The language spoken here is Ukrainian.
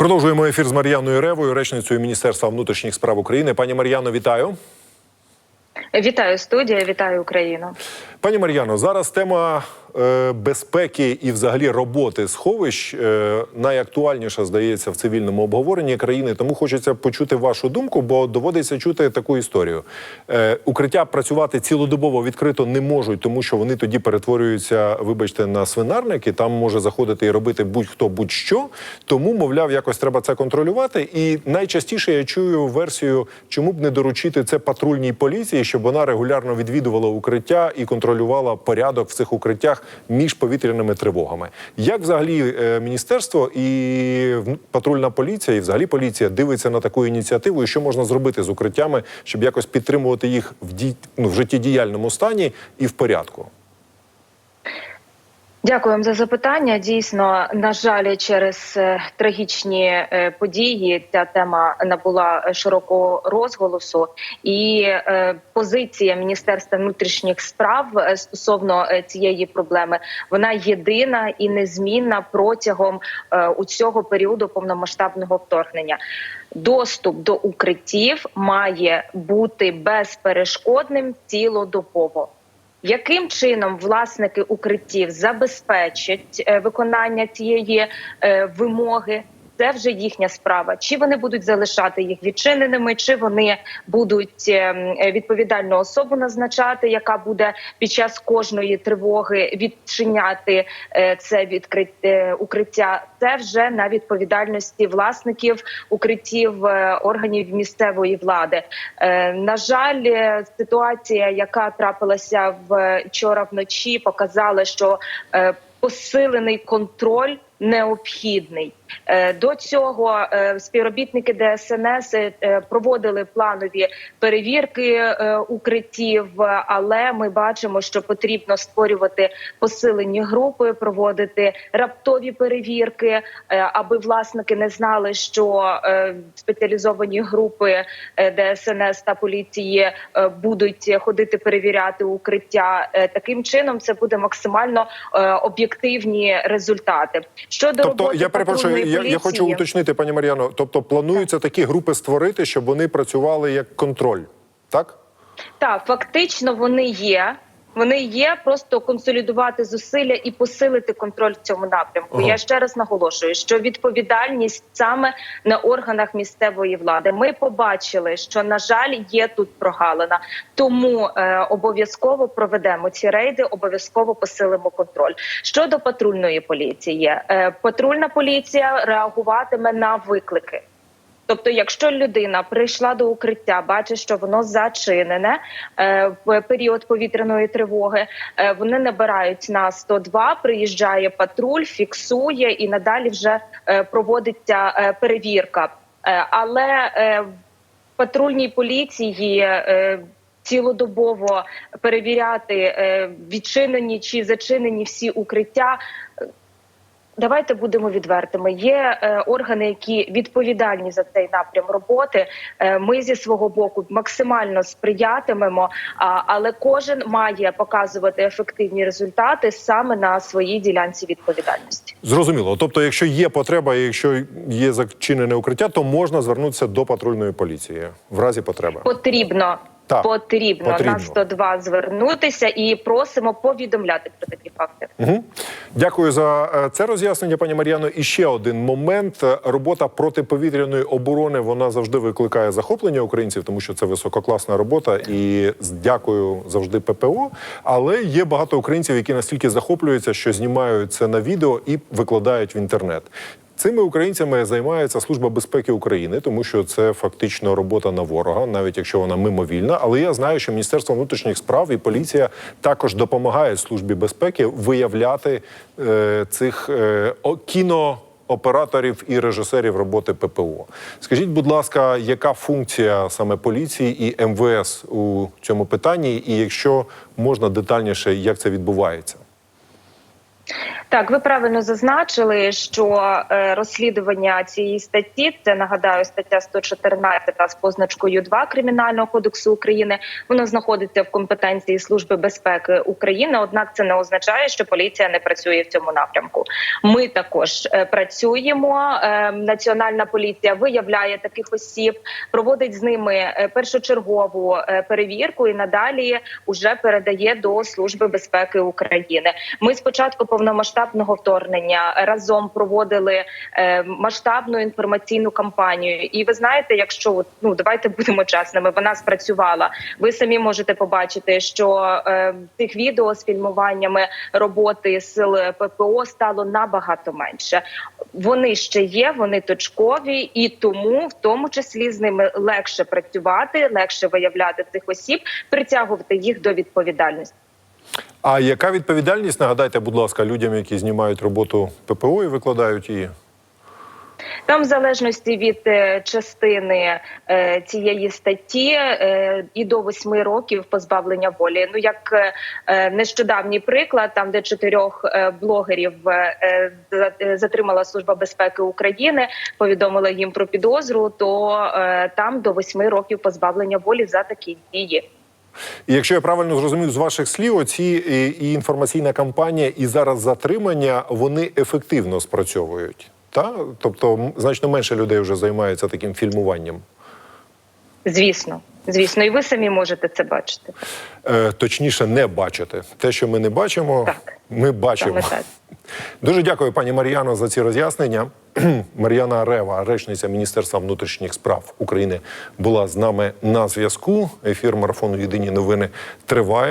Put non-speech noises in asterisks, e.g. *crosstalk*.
Продовжуємо ефір з Мар'яною Ревою, речницею Міністерства внутрішніх справ України. Пані Мар'яно, вітаю. Вітаю студія, вітаю Україну. Пані Мар'яно, зараз тема е, безпеки і, взагалі, роботи сховищ е, найактуальніша здається в цивільному обговоренні країни. Тому хочеться почути вашу думку, бо доводиться чути таку історію. Е, укриття працювати цілодобово відкрито не можуть, тому що вони тоді перетворюються, вибачте, на свинарники. Там може заходити і робити будь-хто будь-що. Тому, мовляв, якось треба це контролювати. І найчастіше я чую версію, чому б не доручити це патрульній поліції, щоб вона регулярно відвідувала укриття і контролювала порядок в цих укриттях між повітряними тривогами. Як взагалі е, міністерство і патрульна поліція, і взагалі поліція дивиться на таку ініціативу, і що можна зробити з укриттями, щоб якось підтримувати їх в дій, ну, в життєдіяльному стані і в порядку? Дякую за запитання. Дійсно, на жаль, через е, трагічні е, події ця тема набула е, широкого розголосу, і позиція Міністерства внутрішніх справ стосовно цієї проблеми вона єдина і незмінна протягом усього періоду повномасштабного вторгнення. Доступ до укриттів має бути безперешкодним цілодобово. Яким чином власники укриттів забезпечать е, виконання цієї е, вимоги? Це вже їхня справа. Чи вони будуть залишати їх відчиненими, чи вони будуть е, е, відповідальну особу назначати, яка буде під час кожної тривоги відчиняти е, це відкрите укриття? Це вже на відповідальності власників укриттів органів місцевої влади. На жаль, ситуація, яка трапилася вчора вночі, показала, що посилений контроль необхідний. Е, До цього е, співробітники ДСНС е, проводили планові перевірки укриттів, але ми бачимо, що потрібно створювати посилені групи, проводити раптові перевірки, аби власники не знали, що спеціалізовані групи ДСНС та поліції будуть ходити перевіряти укриття. Таким чином це буде максимально об'єктивні результати. Щодо Тобто, роботи я перепрошую, я, я хочу уточнити, пані Мар'яно. Тобто, плануються такі групи створити, щоб вони працювали як контроль, так? Так, фактично вони є. Вони є просто консолідувати зусилля і посилити контроль в цьому напрямку. Ага. Я ще раз наголошую, що відповідальність саме на органах місцевої влади. Ми побачили, що на жаль є тут прогалина, тому е, обов'язково проведемо ці рейди, обов'язково посилимо контроль. Щодо патрульної поліції, е, патрульна поліція реагуватиме на виклики. Тобто, якщо людина прийшла до укриття, бачить, що воно зачинене е, в період повітряної тривоги, е, вони набирають на 102, приїжджає патруль, фіксує і надалі вже е, проводиться перевірка. Але в патрульній поліції. Цілодобово перевіряти відчинені чи зачинені всі укриття. Давайте будемо відвертими. Є е, органи, які відповідальні за цей напрям роботи. Е, ми зі свого боку максимально сприятимемо, а, але кожен має показувати ефективні результати саме на своїй ділянці відповідальності. Зрозуміло. Тобто, якщо є потреба, якщо є зачинене укриття, то можна звернутися до патрульної поліції в разі потреби. Потрібно. Так, Потрібно, потрібно. на 102 звернутися і просимо повідомляти про такі факти. Угу. Дякую за е, це роз'яснення, пані Мар'яно. І ще один момент: робота протиповітряної оборони вона завжди викликає захоплення українців, тому що це висококласна робота. І дякую завжди ППО. Але є багато українців, які настільки захоплюються, що знімають це на відео і викладають в інтернет. Цими українцями займається Служба безпеки України, тому що це фактично робота на ворога, навіть якщо вона мимовільна. Але я знаю, що Міністерство внутрішніх справ і поліція також допомагають службі безпеки виявляти е, цих е, о- кінооператорів і режисерів роботи ППО. Скажіть, будь ласка, яка функція саме поліції і МВС у цьому питанні? І якщо можна детальніше, як це відбувається? Так, ви правильно зазначили, що е, розслідування цієї статті це нагадаю стаття 114 з позначкою 2 кримінального кодексу України. Воно знаходиться в компетенції Служби безпеки України. Однак це не означає, що поліція не працює в цьому напрямку. Ми також е, працюємо. Е, Національна поліція виявляє таких осіб, проводить з ними першочергову перевірку і надалі уже передає до Служби безпеки України. Ми спочатку повномасштабного вторгнення разом проводили е, масштабну інформаційну кампанію. І ви знаєте, якщо ну давайте будемо чесними, вона спрацювала. Ви самі можете побачити, що е, тих відео з фільмуваннями роботи сил ППО стало набагато менше. Вони ще є, вони точкові, і тому в тому числі з ними легше працювати, легше виявляти цих осіб, притягувати їх до відповідальності. А яка відповідальність? Нагадайте, будь ласка, людям, які знімають роботу ППО і викладають її? Там, в залежності від е, частини е, цієї статті, е, і до восьми років позбавлення волі. Ну як нещодавній приклад, там де чотирьох блогерів затримала служба безпеки України, повідомила їм про підозру, то там до восьми років позбавлення волі за такі дії. І якщо я правильно зрозумів з ваших слів, оці і, і інформаційна кампанія, і зараз затримання вони ефективно спрацьовують. Та? Тобто, значно менше людей вже займається таким фільмуванням. Звісно, звісно, і ви самі можете це бачити. Е, точніше, не бачити. Те, що ми не бачимо, Так. ми бачимо. Саме так. Дуже дякую, пані Мар'яно, за ці роз'яснення. *clears throat* Мар'яна Рева, речниця Міністерства внутрішніх справ України, була з нами на зв'язку. Ефір марафону Єдині новини триває.